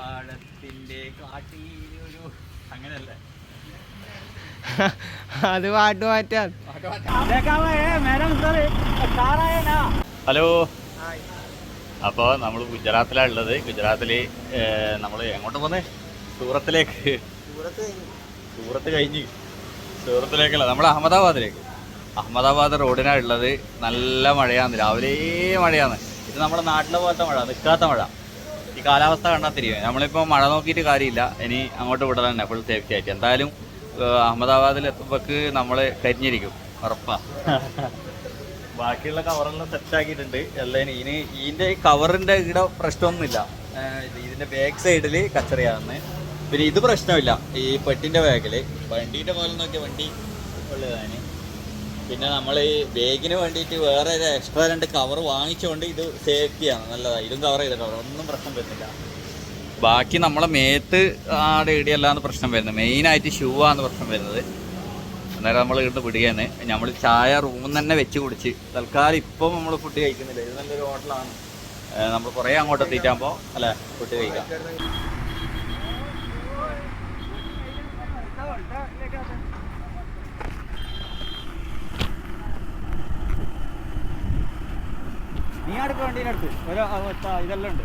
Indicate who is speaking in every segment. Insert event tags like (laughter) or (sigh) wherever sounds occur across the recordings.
Speaker 1: പാടത്തിന്റെ കാട്ടിലൊരു അങ്ങനെയല്ലേ? (laughs)
Speaker 2: അത് പാട്ട് മാറ്റാൻ.
Speaker 1: ഹലോ. അപ്പോൾ നമ്മൾ ഗുജറാത്തിലാണ് ഉള്ളത്. ഗുജറാത്തിൽ നമ്മൾ എങ്ങോട്ട് പോന്നേ? സൂറത്തിലേക്ക്. സൂറത്ത് കഴിഞ്ഞ്. സൂറത്തിലേക്കല്ല നമ്മൾ അഹമ്മദാബാദിലേക്ക്. അഹമ്മദാബാദ് റോഡിനാണ് ഉള്ളത്. നല്ല മഴയാണ്. രാവിലെ മഴയാണ്. ഇത് നമ്മുടെ നാട്ടിലെ പോലത്തെ മഴ നിൽക്കാത്ത മഴ. ഈ കാലാവസ്ഥ കണ്ടാൽ തിരിയും നമ്മളിപ്പോൾ മഴ നോക്കിയിട്ട് കാര്യമില്ല. ഇനി അങ്ങോട്ട് വിടൽ തന്നെ ഫുൾ സേഫ്റ്റി ആയിട്ട്. എന്തായാലും അഹമ്മദാബാദിൽ എത്തുമ്പോൾക്ക് നമ്മൾ കരിഞ്ഞിരിക്കും. ഉറപ്പാ. (laughs) ബാക്കിയുള്ള കവറെല്ലാം സെറ്റ് ആക്കിയിട്ടുണ്ട്. എല്ലാം ഇനി ഇതിന്റെ കവറിന്റെ ഇവിടെ പ്രശ്നമൊന്നുമില്ല. ഇതിന്റെ ഇതിന്റെ ബാക്ക് സൈഡിൽ കച്ചറിയാന്ന് പിന്നെ ഇത് പ്രശ്നമില്ല. ഈ പെട്ടിന്റെ ബാഗിൽ വണ്ടീന്റെ പോലെ നോക്കിയ വണ്ടി ഉള്ളതാണ്. പിന്നെ നമ്മൾ ഈ ബാഗിന് വേണ്ടിയിട്ട് വേറെ ഒരു എക്സ്ട്രാ രണ്ട് കവർ വാങ്ങിച്ചുകൊണ്ട് ഇത് സേഫ്റ്റിയാണ് നല്ലതാണ് ഇതും കവർ ചെയ്ത കവർ ഒന്നും പ്രശ്നം വരുന്നില്ല ബാക്കി നമ്മളെ മേത്ത് ആടെ ഇടിയല്ലാന്ന് പ്രശ്നം വരുന്നത് മെയിനായിട്ട് ഷൂ ആണ് പ്രശ്നം വരുന്നത് അന്നേരം നമ്മൾ ഇവിടുന്ന് വിടുകയാണ് നമ്മൾ ചായ റൂമിൽ തന്നെ വെച്ച് കുടിച്ച് തൽക്കാലം ഇപ്പം നമ്മൾ ഫുഡ് കഴിക്കുന്നില്ല ഇത് നല്ലൊരു ഹോട്ടലാണ് നമ്മൾ കുറേ അങ്ങോട്ട് എത്തിയിട്ടാകുമ്പോൾ അല്ലേ ഫുഡ് കഴിക്കാം നീ അടുത്ത് വണ്ടീനടുത്ത് ഒരു ഇതെല്ലാം ഉണ്ട്.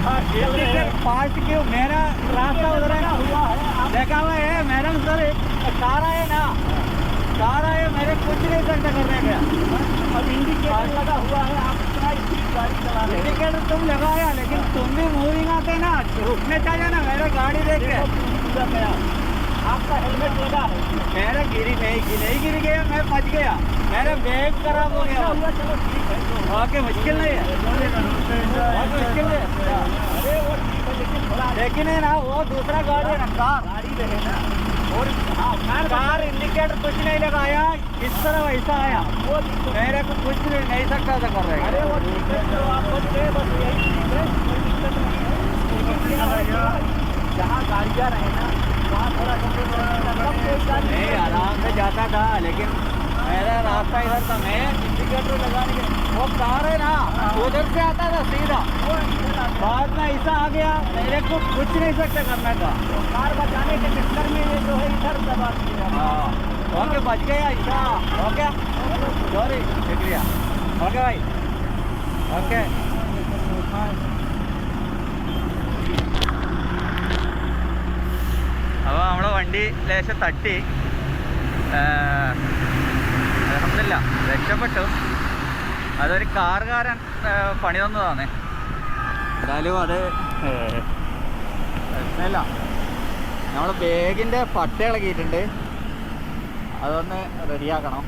Speaker 1: फास्ट क्यों मेरा रास्ता उधर है देखा हुआ है मैडम सर कार आए ना कार आए मेरे कुछ नहीं करते करने का अब इंडिकेटर लगा हुआ है आप रहे इंडिकेटर तुम लगाया लेकिन तुम भी मूविंग आते ना रुकने चाहिए ना मेरा गाड़ी देख के आपका हेलमेट लगा है मेरा गिरी नहीं गिरी नहीं गिर गया मैं बच गया मेरा बैग खराब हो गया। है ओके मुश्किल नहीं है। बहुत मुश्किल है। अरे वो ठीक है लेकिन है ना वो दूसरा गाड़ी है ना कार। गाड़ी में है ना और हाँ, कार इंडिकेटर कुछ नहीं लगाया इस तरह वैसा आया। वो मेरे को कुछ नहीं, नहीं सकता था कर रहे अरे वो ठीक है बस यही जहाँ गाड़ियाँ रहे ना वहाँ थोड़ा नहीं आराम से जाता था लेकिन मेरा रास्ता इधर था मैं इंडिकेटर लगाने के वो कार है ना उधर से आता था सीधा बाद में ऐसा आ गया मेरे को कुछ नहीं सकते करने का कार बचाने के चक्कर में ये जो है इधर दबा हाँ ओके बच गया ऐसा ओके सॉरी शुक्रिया ओके भाई ओके അപ്പോൾ നമ്മളെ വണ്ടി ലേശം തട്ടി അലഹമില്ല രക്ഷപ്പെട്ടു. അതൊരു കാറുകാരൻ പണി തന്നതാണ്. എന്തായാലും അത് പ്രശ്നമില്ല. നമ്മൾ ബാഗിന്റെ പട്ട ഇളകിയിട്ടുണ്ട്. അതൊന്ന് റെഡിയാക്കണം.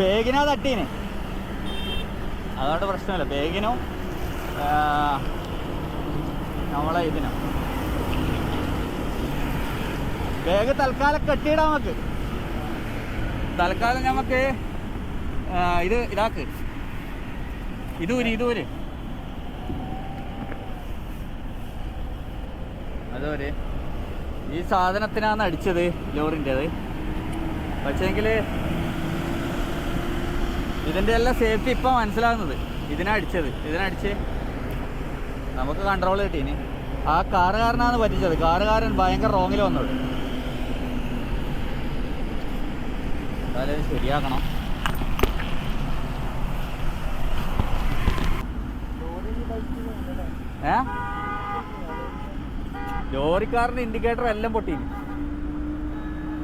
Speaker 1: ബാഗിനാ തട്ടീന്. അതുകൊണ്ട് പ്രശ്നമില്ല. ബാഗിനും നമ്മളെ ഇതിനും. ബാഗ് തൽക്കാലം കെട്ടിയിടാം നമുക്ക്. തൽക്കാലം നമുക്ക് ഇത് ഇതാക്ക്. ഇതൂര് ഇതൂര് അതൊരു. ഈ സാധനത്തിനാണ് അടിച്ചത് ലോറിന്റെത്. പക്ഷേങ്കിൽ ഇതിന്റെ എല്ലാം സേഫ്റ്റി ഇപ്പം മനസ്സിലാകുന്നത് ഇതിനടിച്ചത് ഇതിനടിച്ച് നമുക്ക് കൺട്രോൾ കിട്ടീന്. ആ കാറുകാരനാണ് പറ്റിച്ചത്. കാറുകാരൻ ഭയങ്കര റോങ്ങിൽ വന്നത് എന്തായാലും ശരിയാക്കണം. ഏ? ലോറിക്കാരന്റെ ഇൻഡിക്കേറ്റർ എല്ലാം പൊട്ടി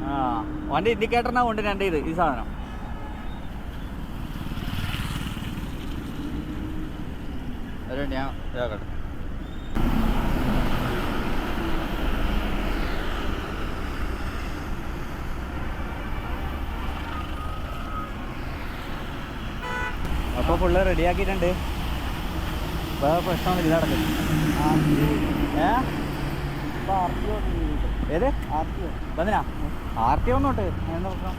Speaker 1: ആ വണ്ടി ഇൻഡിക്കേറ്ററിനാ കൊണ്ട് രണ്ട് ഇത് ഈ സാധനം. ഞാൻ ഇതാക്കട്ടെ അപ്പോൾ ഫുള്ള് റെഡിയാക്കിയിട്ടുണ്ട് വേറെ പ്രശ്നമൊന്നുമില്ല നടക്കും. ഏ? ഏത്? വന്നിനാ? ആർ ടി ഉണ്ട് എന്താ പ്രശ്നം?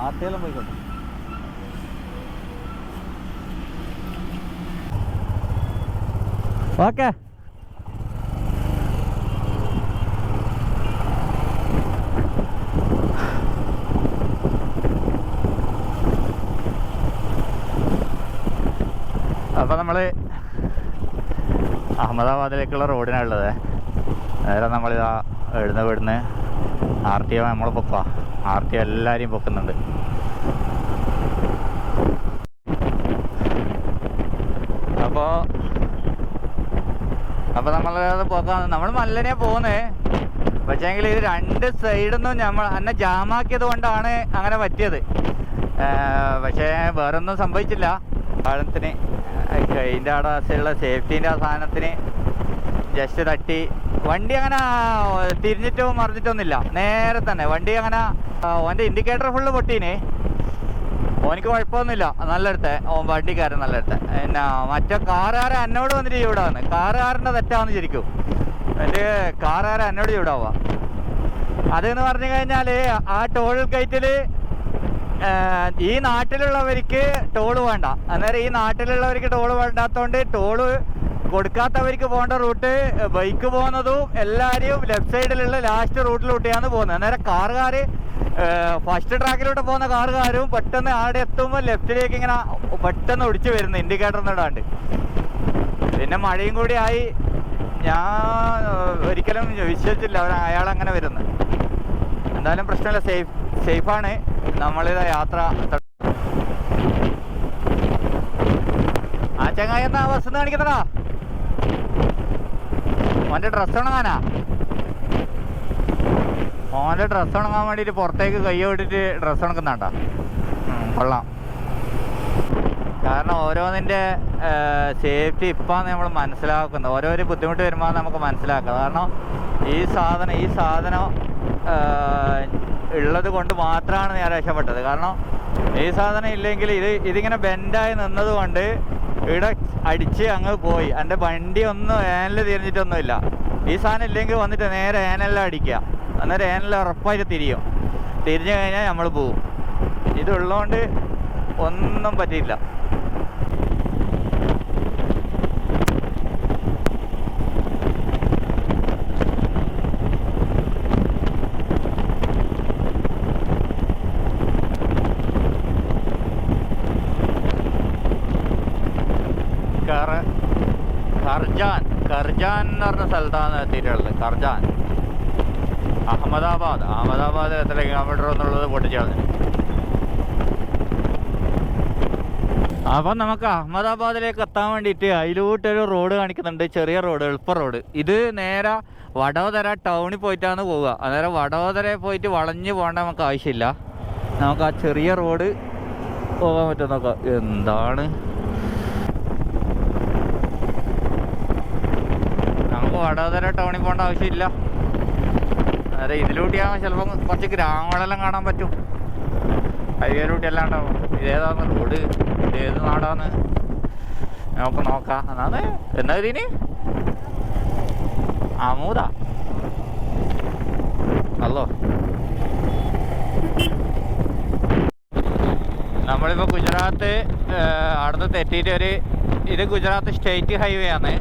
Speaker 1: ആർ ടി എല്ലാം പോയിക്കോട്ടെ. ഓക്കെ അപ്പോൾ നമ്മൾ അഹമ്മദാബാദിലേക്കുള്ള റോഡിനുള്ളത് നേരെ നമ്മളിതാ എഴുന്ന വീടുന്ന് ആർ ടി ഒ നമ്മൾ പൊക്കുക ആർ ടി ഒ എല്ലാവരെയും പൊക്കുന്നുണ്ട്. അപ്പോൾ അപ്പോൾ നമ്മളത് പോക്കാൻ നമ്മൾ മല്ലനെ പോകുന്നേ പക്ഷേങ്കിൽ ഇത് രണ്ട് സൈഡൊന്നും നമ്മൾ അന്നെ ജാമാക്കിയത് കൊണ്ടാണ് അങ്ങനെ പറ്റിയത്. പക്ഷേ വേറൊന്നും സംഭവിച്ചില്ല. പാലത്തിന് അതിന്റെ അവിടെ ഉള്ള സേഫ്റ്റീന്റെ സാധനത്തിന് ജസ്റ്റ് തട്ടി. വണ്ടി അങ്ങനെ തിരിഞ്ഞിട്ടോ മറിഞ്ഞിട്ടൊന്നുമില്ല നേരെ തന്നെ വണ്ടി അങ്ങനെ ഓന്റെ ഇൻഡിക്കേറ്റർ ഫുള്ള് പൊട്ടീനെ. ഓനിക്ക് കുഴപ്പമൊന്നുമില്ല. നല്ലടുത്തെ. ഓൻ വണ്ടിക്കാരൻ നല്ലടുത്തെ. പിന്നെ മറ്റേ കാറുകാരൻ എന്നോട് വന്നിട്ട് ചൂടാവുന്നു കാറുകാരന്റെ തെറ്റാന്ന് ശരിക്കും എന്റെ കാറുകാരൻ എന്നോട് ചൂടാവുക. അതെന്ന് പറഞ്ഞു കഴിഞ്ഞാൽ ആ ടോൾ ഗേറ്റിൽ ഈ നാട്ടിലുള്ളവർക്ക് ടോൾ വേണ്ട. അന്നേരം ഈ നാട്ടിലുള്ളവർക്ക് ടോൾ വേണ്ടാത്തതുകൊണ്ട് ടോൾ കൊടുക്കാത്തവർക്ക് പോകേണ്ട റൂട്ട് ബൈക്ക് പോകുന്നതും എല്ലാവരെയും ലെഫ്റ്റ് സൈഡിലുള്ള ലാസ്റ്റ് റൂട്ടിലൂട്ടിയാണ് പോകുന്നത്. അന്നേരം കാറുകാർ ഫസ്റ്റ് ട്രാക്കിലൂടെ പോകുന്ന കാറുകാരും പെട്ടെന്ന് ആടെ എത്തുമ്പോൾ ലെഫ്റ്റിലേക്ക് ഇങ്ങനെ പെട്ടെന്ന് ഒടിച്ചു വരുന്നു ഇൻഡിക്കേറ്റർ ഇടാണ്ട് പിന്നെ മഴയും കൂടി ആയി. ഞാൻ ഒരിക്കലും വിശ്വസിച്ചില്ല. അയാൾ അങ്ങനെ വരുന്നത്. എന്തായാലും പ്രശ്നമില്ല. സേഫ്. സേഫാണ് നമ്മളിത് യാത്ര ആ ചങ്ങായി എന്നാ ബസ് കാണിക്കുന്നടാ ഓന്റെ ഡ്രസ്സ് ഉണങ്ങാനാ? ഓന്റെ ഡ്രസ്സ് ഉണങ്ങാൻ വേണ്ടിയിട്ട് പുറത്തേക്ക് കൈ വിട്ടിട്ട് ഡ്രസ്സ് ഉണക്കുന്നുണ്ട കൊള്ളാം. കാരണം ഓരോന്നിന്റെ സേഫ്റ്റി ഇപ്പാന്ന് നമ്മൾ മനസ്സിലാക്കുന്നത്. ഓരോരോ ബുദ്ധിമുട്ട് വരുമ്പോൾ നമുക്ക് മനസ്സിലാക്കാം കാരണം ഈ സാധനം ഈ സാധനം ഉള്ളത് കൊണ്ട് മാത്രമാണ് ഞാൻ രക്ഷപ്പെട്ടത്. കാരണം ഈ സാധനം ഇല്ലെങ്കിൽ ഇത് ഇതിങ്ങനെ ബെൻഡായി നിന്നത് കൊണ്ട് ഇവിടെ അടിച്ച് അങ്ങ് പോയി. എന്റെ വണ്ടി ഒന്നും ഏനൽ തിരിഞ്ഞിട്ടൊന്നുമില്ല. ഈ സാധനം ഇല്ലെങ്കിൽ വന്നിട്ട് നേരെ ഏനെല്ലാം അടിക്കുക. അന്നേരം ഏനെല്ലാം ഉറപ്പായിട്ട് തിരിയും. തിരിഞ്ഞു കഴിഞ്ഞാൽ നമ്മൾ പോവും. ഇതുള്ളതുകൊണ്ട് ഒന്നും പറ്റിയില്ല കർജാൻ കർജാൻ എന്ന് പറഞ്ഞ സ്ഥലത്താണ് എത്തിയിട്ടുള്ളത്. കർജാൻ അഹമ്മദാബാദ്. അഹമ്മദാബാദ് എത്ര കിലോമീറ്റർ എന്നുള്ളത് പൊട്ടിച്ചേർന്ന് അപ്പം നമുക്ക് അഹമ്മദാബാദിലേക്ക് എത്താൻ വേണ്ടിയിട്ട് അതിലോട്ടൊരു റോഡ് കാണിക്കുന്നുണ്ട്. ചെറിയ റോഡ് എളുപ്പ റോഡ്. ഇത് നേരെ വടോദര ടൗണിൽ പോയിട്ടാണ് പോവുക. അന്നേരം വടോദരയിൽ പോയിട്ട് വളഞ്ഞു പോകേണ്ട നമുക്ക് ആവശ്യമില്ല. നമുക്ക് ആ ചെറിയ റോഡ് പോകാൻ പറ്റും. നോക്കാം. എന്താണ്? വഡോദര ടൗണിൽ പോകേണ്ട ആവശ്യമില്ല. അതെ ഇതിലൂട്ടിയാകുമ്പോൾ ചിലപ്പോൾ കുറച്ച് ഗ്രാമങ്ങളെല്ലാം കാണാൻ പറ്റും. ഹൈവേയിലൂട്ടി എല്ലാം ഉണ്ടാവും ഇതേതാന്ന് റോഡ് ഇതേത് നാടാന്ന് നമുക്ക് നോക്കാം. എന്നാണ് എന്നാ ഇതിന്? അമൂത അല്ലോ നമ്മളിപ്പോൾ ഗുജറാത്ത് അവിടുന്ന് തെറ്റിയിട്ട് ഒരു ഇത് ഗുജറാത്ത് സ്റ്റേറ്റ് ഹൈവേ ആണ്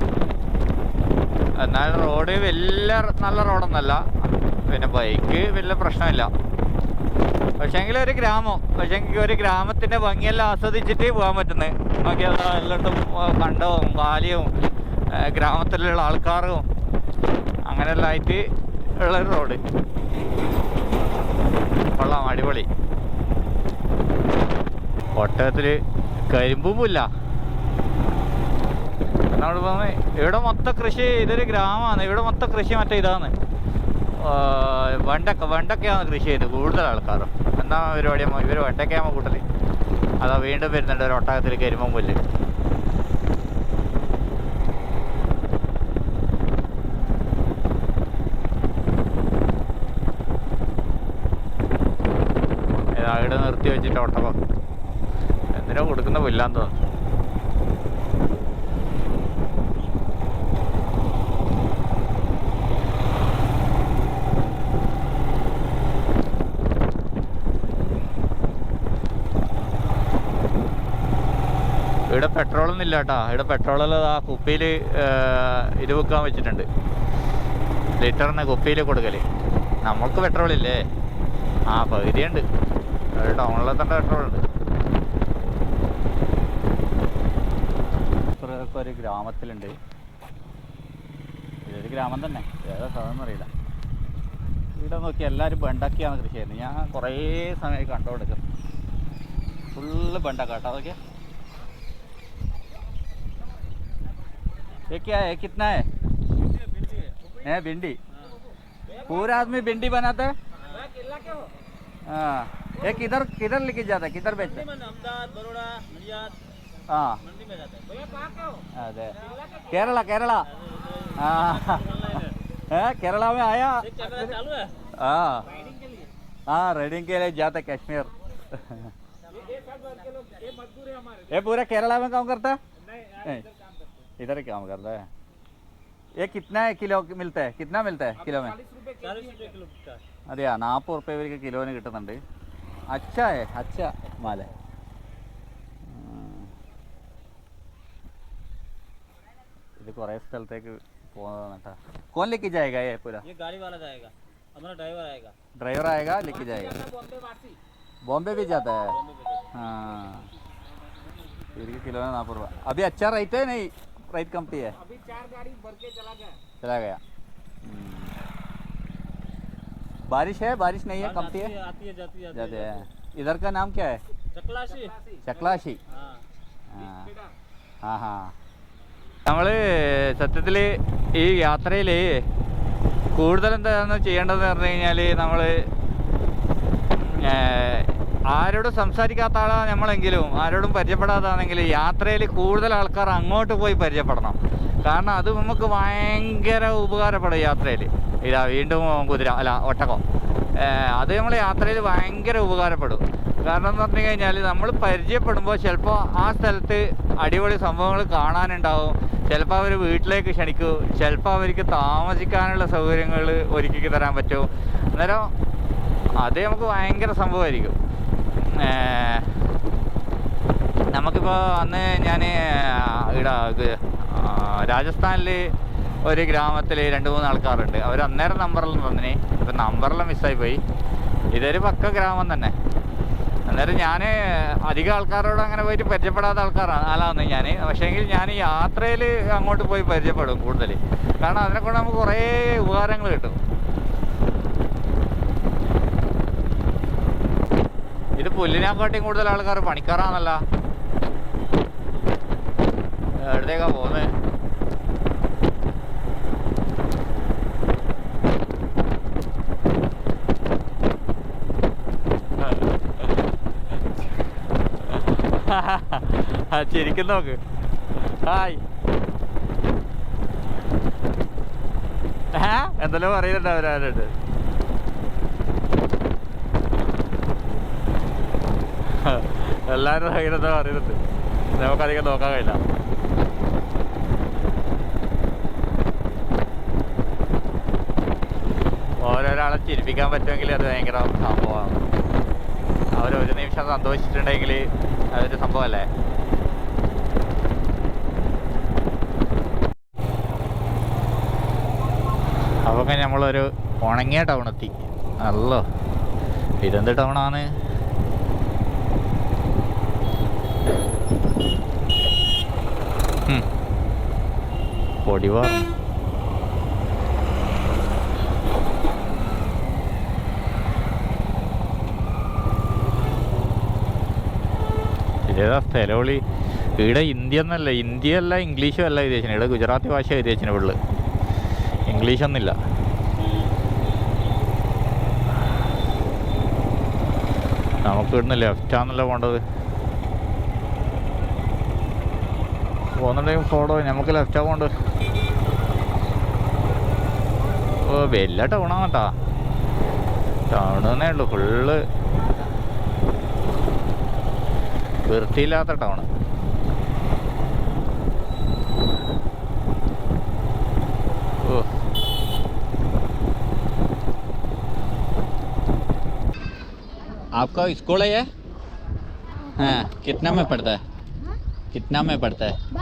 Speaker 1: എന്നാൽ റോഡ് വലിയ നല്ല റോഡൊന്നല്ല പിന്നെ ബൈക്ക് വലിയ പ്രശ്നമില്ല. പക്ഷേങ്കിൽ ഒരു ഗ്രാമം. പക്ഷേങ്കിൽ ഒരു ഗ്രാമത്തിന്റെ ഭംഗിയെല്ലാം ആസ്വദിച്ചിട്ട് പോകാൻ പറ്റുന്നത് നോക്കിയാൽ എല്ലായിടത്തും കണ്ടവും കാലിയും ഗ്രാമത്തിലുള്ള ആൾക്കാരും അങ്ങനെയെല്ലാം ആയിട്ട് ഉള്ളൊരു റോഡ് കൊള്ളാം അടിപൊളി. ഒട്ടകത്തിൽ കരിമ്പുമില്ല നമ്മൾ പറഞ്ഞ ഇവിടെ മൊത്തം കൃഷി ഇതൊരു ഗ്രാമമാണ്. ഇവിടെ മൊത്തം കൃഷി മറ്റേ ഇതാണ് വെണ്ടക്ക വെണ്ടക്കയാണ് കൃഷി ചെയ്ത് കൂടുതൽ ആൾക്കാരും. എന്നാ പരിപാടി ഇവർ വെണ്ടക്കയാകുമ്പോൾ കൂട്ടൽ അതാ വീണ്ടും വരുന്നുണ്ട് ഒരു ഒട്ടാകത്തിൽ കരിമ്പം പുല്ല്. ഇവിടെ നിർത്തി വെച്ചിട്ട് ഒട്ടകം എന്തിനാ കൊടുക്കുന്ന പുല്ലാന്ന് തോന്നുന്നു. ഇവിടെ പെട്രോളൊന്നും ഇല്ല കേട്ടോ. ഇവിടെ പെട്രോളെല്ലാം ആ കുപ്പിയിൽ ഇത് വെക്കാൻ വെച്ചിട്ടുണ്ട്. ലിറ്ററിന് കുപ്പിയിൽ കൊടുക്കൽ പെട്രോൾ ഇല്ലേ ആ പകുതിയുണ്ട്. ടൗണിലെ തന്നെ പെട്രോൾ ഉണ്ട് ഒരു ഗ്രാമത്തിലുണ്ട്. ഇതൊരു ഗ്രാമം തന്നെ. ഏതാ സാധനം അറിയില്ല. ഇവിടെ നോക്കി എല്ലാവരും ബണ്ടാക്കിയാണ് കൃഷി ചെയ്യുന്നത്. ഞാൻ കുറേ സമയമായി കണ്ടുകൊടുക്കും ഫുള്ള് ബണ്ടാക്കാട്ടോ. കേട്ടോ അതൊക്കെ ये क्या है? कितना है? है भिंडी। पूरा आदमी भिंडी बनाता है? हाँ। ये किधर किधर लेके जाता है? किधर बेचता है? हाँ। अरे। केरला केरला। हाँ। केरला में आया।
Speaker 2: हाँ। राइडिंग के लिए
Speaker 1: हाँ राइडिंग के लिए जाते कश्मीर। (laughs)
Speaker 2: ये है
Speaker 1: पूरा केरला में काम करता है।
Speaker 2: इधर काम करते
Speaker 1: इधर ही काम करता है ये कितना है किलो मिलता है कितना मिलता है किलो में
Speaker 2: चालीस रुपए चालीस रुपए किलो बिकता है
Speaker 1: അതെയാ നാൽപ്പത് റുപ്യ ഇവർക്ക് കിലോന് കിട്ടുന്നുണ്ട് അച്ചായേ അച്ച മാല ഉം. ഇത് കുറേ സ്ഥലത്തേക്ക് പോകുന്നതാണ് കേട്ടോ കോൻ ലേക്ക് ജായക ഏ പൂര
Speaker 2: ये गाड़ी वाला जाएगा हमारा ड्राइवर आएगा
Speaker 1: ड्राइवर आएगा लेके जाएगा
Speaker 2: बॉम्बे वासी
Speaker 1: बॉम्बे भी जाता है
Speaker 2: बॉम्बे पे जाता
Speaker 1: हाँ इनके किलो में नाप रुपये अभी अच्छा रेट है नहीं रेट कमती है
Speaker 2: है। अभी चार गाड़ी भर के चला गया
Speaker 1: चला गया हम्म। बारिश है बारिश नहीं है कमती है
Speaker 2: आती है जाती है
Speaker 1: जाते हैं इधर का नाम क्या है
Speaker 2: चकलाशी
Speaker 1: ചക്ലാശി
Speaker 2: हाँ
Speaker 1: ആ ഹാ നമ്മൾ സത്യത്തിൽ ഈ യാത്രയിൽ കൂടുതൽ എന്താണെന്ന് ചെയ്യേണ്ടതെന്ന് പറഞ്ഞു കഴിഞ്ഞാൽ നമ്മൾ ആരോടും സംസാരിക്കാത്ത ആളാണ് നമ്മളെങ്കിലും ആരോടും പരിചയപ്പെടാതാണെങ്കിൽ യാത്രയിൽ കൂടുതൽ ആൾക്കാർ അങ്ങോട്ട് പോയി പരിചയപ്പെടണം. കാരണം അത് നമുക്ക് ഭയങ്കര ഉപകാരപ്പെടും യാത്രയിൽ. ഇതാ വീണ്ടും കുതിര അല്ല ഒട്ടകം. അത് നമ്മൾ യാത്രയിൽ ഭയങ്കര ഉപകാരപ്പെടും. കാരണം എന്ന് പറഞ്ഞു കഴിഞ്ഞാൽ നമ്മൾ പരിചയപ്പെടുമ്പോൾ ചിലപ്പോൾ ആ സ്ഥലത്ത് അടിപൊളി സംഭവങ്ങൾ കാണാനുണ്ടാവും. ചിലപ്പോൾ അവർ വീട്ടിലേക്ക് ക്ഷണിക്കും. ചിലപ്പോൾ അവർക്ക് താമസിക്കാനുള്ള സൗകര്യങ്ങൾ ഒരുക്കി തരാൻ പറ്റും. അന്നേരം അത് നമുക്ക് ഭയങ്കര സംഭവമായിരിക്കും. നമുക്കിപ്പോൾ അന്ന് ഞാൻ ഇവിടെ ഇത് രാജസ്ഥാനിൽ ഒരു ഗ്രാമത്തിൽ രണ്ട് മൂന്ന് ആൾക്കാരുണ്ട്. അവർ അന്നേരം നമ്പറിൽ തന്നിന്. ഇപ്പം നമ്പറെല്ലാം മിസ്സായി പോയി. ഇതൊരു പക്ക ഗ്രാമം തന്നെ. അന്നേരം ഞാൻ അധികം ആൾക്കാരോട് അങ്ങനെ പോയിട്ട് പരിചയപ്പെടാത്ത ആൾക്കാരാണ് ആളാണ് ഞാൻ പക്ഷേങ്കിൽ ഞാൻ യാത്രയിൽ അങ്ങോട്ട് പോയി പരിചയപ്പെടും കൂടുതൽ കാരണം അതിനെക്കൊണ്ട് നമുക്ക് കുറേ ഉപകാരങ്ങൾ കിട്ടും. ഇത് പുല്ലിനെക്കാട്ടിയും കൂടുതൽ ആൾക്കാർ പണിക്കാറാണല്ല എവിടത്തേക്കാ പോകുന്നത് ശരിക്കും നോക്ക്. ഹായ്. എന്തെല്ലാം പറയുന്നുണ്ട് അവരാരോട് എല്ലാവരും ഭയങ്കര അറിയരുത് നമുക്കധികം നോക്കാൻ കഴിയില്ല. ഓരോരാളെ ചിരിപ്പിക്കാൻ പറ്റുമെങ്കിൽ അത് ഭയങ്കര സംഭവമാണ്. അവർ ഒരു നിമിഷം സന്തോഷിച്ചിട്ടുണ്ടെങ്കിൽ അതൊരു സംഭവമല്ലേ അപ്പോൾ നമ്മളൊരു ഉണങ്ങിയ ടൗൺ എത്തി അല്ലോ ഇതെന്ത് ടൗണാണ്? പൊടിവാർ ഇതേതാ സ്ഥലവിളി? ഇവിടെ ഇന്ത്യ എന്നല്ല ഇന്ത്യ അല്ല ഇംഗ്ലീഷും അല്ല എഴുതിയച്ചന് ഇവിടെ ഗുജറാത്തി ഭാഷ എഴുതിയച്ചന് ഇംഗ്ലീഷ് ഇംഗ്ലീഷൊന്നുമില്ല. നമുക്ക് ഇവിടുന്ന് ലെഫ്റ്റാന്നല്ലോ പോണ്ടത്? പോകുന്നുണ്ടെങ്കിൽ ഫോളോ നമുക്ക് ലെഫ്റ്റാ പോണ്ടത് ഓ വലിയ ടൗണാണ് കേട്ടാ ടൗൺ തന്നെ ഉള്ളു ഫുള്ള് വൃത്തിയില്ലാത്ത ടൗണ് ഓ आपका स्कूल है ये हाँ कितना में पड़ता है कितना में पड़ता है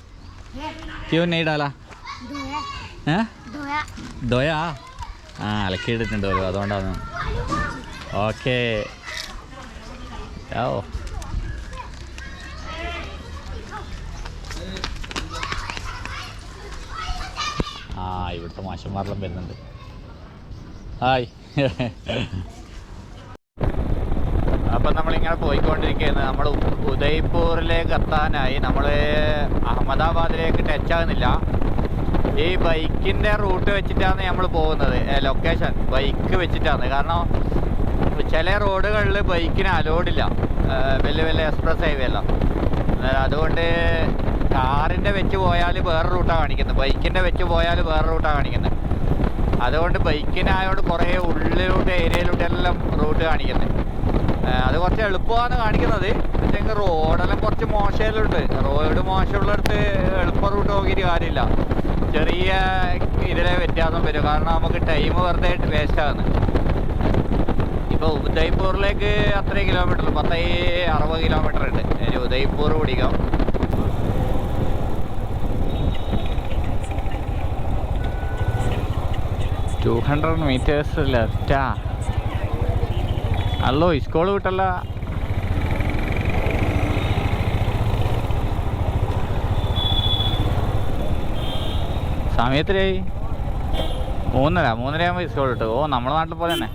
Speaker 1: क्यों नहीं डाला
Speaker 3: धोया
Speaker 1: हैं
Speaker 3: धोया
Speaker 1: ദോയാ ആ അലക്കിയിട്ടിട്ടുണ്ട് ഒരു അതുകൊണ്ടാണ് ഓക്കെ ഓ ആ ഇവിടുത്തെ മാഷന്മാരെല്ലാം വരുന്നുണ്ട് ഹായ് അപ്പം നമ്മളിങ്ങനെ പോയിക്കൊണ്ടിരിക്കുകയാണ്. നമ്മൾ ഉദയ്പൂരിലേക്ക് എത്താനായി നമ്മൾ അഹമ്മദാബാദിലേക്ക് ടച്ച് ആകുന്നില്ല ഈ ബൈക്കിന്റെ റൂട്ട് വെച്ചിട്ടാണ് നമ്മൾ പോകുന്നത്. ലൊക്കേഷൻ ബൈക്ക് വെച്ചിട്ടാണ്. കാരണം ചില റോഡുകളിൽ ബൈക്കിന് അലോഡില്ല വലിയ വലിയ എക്സ്പ്രസ് ഹൈവേ അല്ല അതുകൊണ്ട് കാറിന്റെ വെച്ച് പോയാൽ വേറെ റൂട്ടാണ് കാണിക്കുന്നത് ബൈക്കിന്റെ വെച്ച് പോയാൽ വേറെ റൂട്ടാണ് കാണിക്കുന്നത് അതുകൊണ്ട് ബൈക്കിനായോട് കുറേ ഉള്ളിലൂടെ ഏരിയയിലൂടെ എല്ലാം റൂട്ട് കാണിക്കുന്നത് അത് കുറച്ച് എളുപ്പമാണ് കാണിക്കുന്നത്. പക്ഷേ റോഡെല്ലാം കുറച്ച് മോശമെല്ലാം ഉണ്ട് റോഡ് മോശമുള്ളിടത്ത് എളുപ്പ റൂട്ട് നോക്കിയിട്ട് കാര്യമില്ല. ചെറിയ ഇതിലെ വ്യത്യാസം വരും. കാരണം നമുക്ക് ടൈം വെറുതെ വേസ്റ്റ് ആണ്. ഇപ്പോൾ ഉദയ്പൂരിലേക്ക് അത്ര കിലോമീറ്റർ പത്തേ അറുപത് കിലോമീറ്റർ ഉണ്ട്. ഇനി ഉദയ്പൂർ പിടിക്കാം. ടു ഹൺഡ്രഡ് മീറ്റേഴ്സ് ലെഫ്റ്റാ അല്ലോ സ്കൂൾ വിട്ടല്ല. സമയത്തിലായി. മൂന്നര മൂന്നരയാകുമ്പോൾ സ്കൂൾ വിട്ടു. ഓ നമ്മുടെ നാട്ടിൽ പോലെ തന്നെ.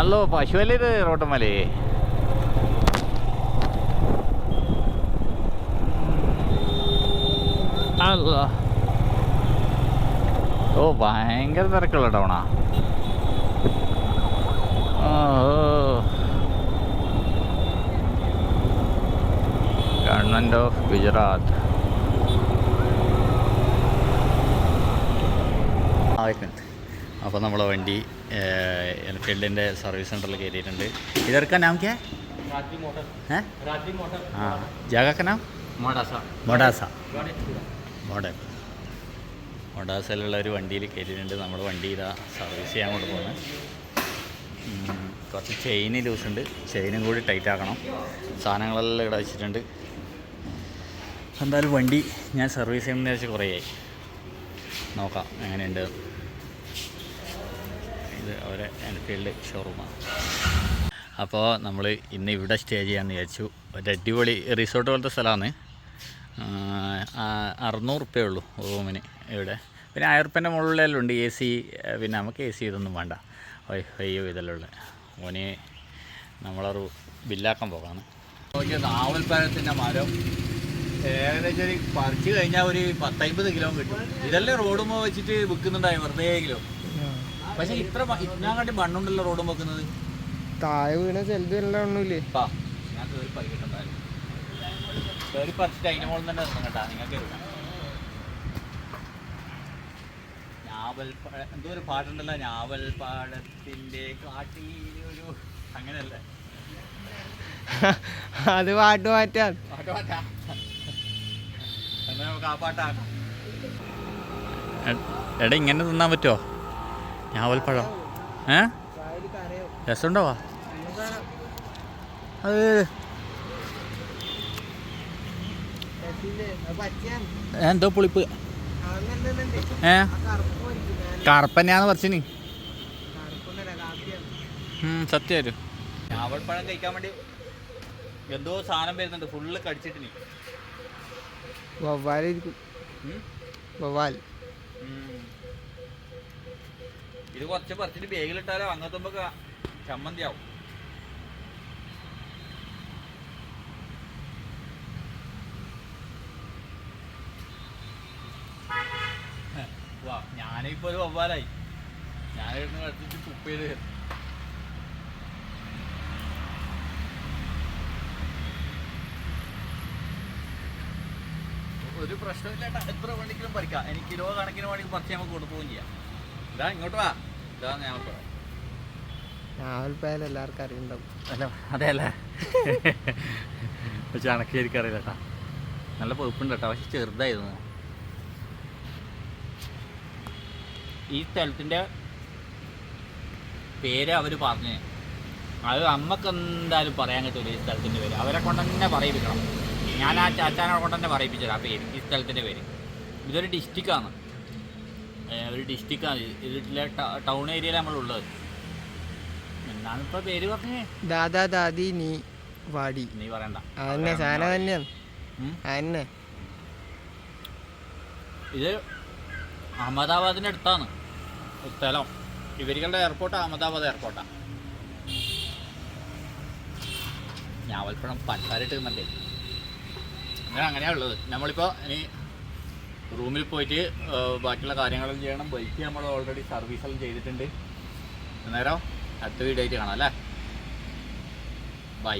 Speaker 1: അല്ലോ പശുവല്ലേ ഇത് റോട്ടുമലേ അല്ല ഓ ഭയങ്കര തിരക്കുള്ള ടൗണാ ഗവൺമെൻറ് ഓഫ് ഗുജറാത്ത് അപ്പോൾ നമ്മളെ വണ്ടി എൻഫീൽഡിൻ്റെ സർവീസ് സെൻറ്ററിൽ കയറിയിട്ടുണ്ട് ഇതൊക്കെ നാം ക്യാ
Speaker 2: रात्रि मोटर
Speaker 1: है
Speaker 2: रात्रि मोटर
Speaker 1: हाँ जगह का नाम
Speaker 2: मोडासा
Speaker 1: മൊഡാസ മോഡൽ മൊഡാസയിലുള്ള ഒരു വണ്ടിയിൽ കയറ്റിയിട്ടുണ്ട് നമ്മൾ വണ്ടി ഇതാ സർവീസ് ചെയ്യാൻ കൊണ്ട് പോകുന്നത് കുറച്ച് ചെയിൻ ഉണ്ട്. ചെയിനും കൂടി ടൈറ്റ് ആക്കണം. സാധനങ്ങളെല്ലാം ഇവിടെ വെച്ചിട്ടുണ്ട്. എന്തായാലും വണ്ടി ഞാൻ സർവീസ് ചെയ്യുന്ന വെച്ച് കുറേയായി. നോക്കാം എങ്ങനെയുണ്ട്? ഇത് അവരെ എൻഫീൽഡ് ഷോറൂമാണ് അപ്പോൾ നമ്മൾ ഇന്ന് ഇവിടെ സ്റ്റേ ചെയ്യാമെന്ന് വിചാരിച്ചു. ഒരു അടിപൊളി റിസോർട്ട് പോലത്തെ സ്ഥലമാണ്. അറുന്നൂറ് റുപ്യേ ഉള്ളൂ റൂമിന് ഇവിടെ. പിന്നെ ആയിരപ്പന്റെ മുകളിലെല്ലാം ഉണ്ട് എ സി പിന്നെ നമുക്ക് എ സി ഇതൊന്നും വേണ്ട. വൈഫൈയോ ഇതെല്ലാം ഉള്ളത് ഓന് നമ്മളൊരു ബില്ലാക്കാൻ പോകാണ് നാവൽപ്പാലത്തിന്റെ മരം. ഏകദേശം ഒരു പറിച്ച് കഴിഞ്ഞാൽ ഒരു പത്തൈമ്പത് കിലോ കിട്ടും. ഇതെല്ലാം റോഡുമ്പോൾ വെച്ചിട്ട് വിൽക്കുന്നുണ്ടായി വെറുതെ കിലോ. പക്ഷെ ഇത്ര ഇതിനാകാട്ടി മണ്ണുണ്ടല്ലോ റോഡും വെക്കുന്നത്.
Speaker 4: താഴെ വീണ ചെലത് എല്ലാം ഒന്നുമില്ലേ
Speaker 1: പാ, ഞാൻ കേറി പറിക്കട്ടുണ്ടായിരുന്നു. കേറി പറിച്ചിട്ട് അതിന്റെ മുകളിൽ തന്നെ നിന്നു കേട്ടാ നിങ്ങൾക്ക് ഞാവൽപ്പഴ എന്തോ ഒരു പാട്ടുണ്ടല്ലോ ഞാവൽപ്പാടത്തിന്റെ കാട്ടിലൊരു അങ്ങനെയല്ല? (laughs)
Speaker 4: അത് പാട്ട് മാറ്റാൻ.
Speaker 1: പാട്ട് പാട്ടാ എന്നാ നമുക്ക് ആ പാട്ടാക്കാം എടാ ഇങ്ങനെ തിന്നാൻ പറ്റുമോ ഞാവൽപ്പഴം ഏ? രസമുണ്ടോ? അത് എന്തോ പുളിപ്പ്. ഏ? കറുപ്പന്നെയാന്ന് പറിച്ചിന്. സത്യമായിട്ടും ഞാവൽപ്പഴം കഴിക്കാൻ വേണ്ടി എന്തോ സാധനം വരുന്നുണ്ട്. ഫുള്ള് കടിച്ചിട്ട്
Speaker 4: വവ്വാലിരിക്കും വവ്വാൽ.
Speaker 1: ഇത് കുറച്ച് പറിച്ചിട്ട് ബേഗിലിട്ടാലോ അങ്ങനത്തെ ചമ്മന്തിയാവും ഒരു വവ്വാലായി. ഞാനിരുന്ന് കളിച്ചിട്ട് കുപ്പ് ചെയ്ത് ഒരു പ്രശ്നമില്ലാട്ടാ. എത്ര വേണമെങ്കിലും പറിക്കാം. എനിക്ക് കിലോ കണക്കിന് വേണ്ടി പറിച്ച് നമുക്ക് കൊടുക്കുകയും ചെയ്യാം. ഇതാ ഇങ്ങോട്ട് വാ. ഇതാ ഞാൻ പറയാം
Speaker 4: ഞാവൽപ്പായാലും എല്ലാവർക്കും അറിയണ്ടാവും
Speaker 1: അല്ല അതെ അല്ലേ? (laughs) പക്ഷെ അണക്കി എനിക്കറിയില്ല കേട്ടാ നല്ല പൊതുപ്പുണ്ട് കേട്ടോ. പക്ഷെ ചെറുതായിരുന്നു. ഈ സ്ഥലത്തിന്റെ പേര് അവർ പറഞ്ഞു. അത് നമുക്ക് എന്തായാലും പറയാൻ കിട്ടില്ല ഈ സ്ഥലത്തിന്റെ പേര്. അവരെ കൊണ്ട് തന്നെ പറയിപ്പിക്കണം. ഞാൻ ആ ചാച്ചാനെ കൊണ്ട് തന്നെ പറയിപ്പിച്ചത് ആ പേര് ഈ സ്ഥലത്തിന്റെ പേര്. ഇതൊരു ഡിസ്ട്രിക്റ്റാണ് ഒരു ഡിസ്ട്രിക്റ്റാണ് ഇതിലെ ടൗൺ ഏരിയയിൽ നമ്മളുള്ളത് എന്താണ് ഇപ്പോൾ പേര് പറഞ്ഞേ?
Speaker 4: ദാദാ ദാദി നീ വാടി.
Speaker 1: നീ പറയണ്ട.
Speaker 4: അതന്നെ സാധനം തന്നെയാണ്.
Speaker 1: ഉം.
Speaker 4: അതന്നെ
Speaker 1: ഇത് അഹമ്മദാബാദിന്റെ അടുത്താണ്. സ്ഥലം. ഇവരികളുടെ എയർപോർട്ട് അഹമ്മദാബാദ് എയർപോർട്ടാണ് ഞാവൽപ്പഴം പഞ്ചസാരയിട്ട് തിന്നണ്ടേ അങ്ങനെ അങ്ങനെയാ ഉള്ളത്. നമ്മളിപ്പോൾ ഇനി റൂമിൽ പോയിട്ട് ബാക്കിയുള്ള കാര്യങ്ങളും ചെയ്യണം. ബൈക്ക് നമ്മൾ ഓൾറെഡി സർവീസെല്ലാം ചെയ്തിട്ടുണ്ട്. അന്നേരം അടുത്ത വീഡിയോ ആയിട്ട് കാണാം അല്ലേ? ബൈ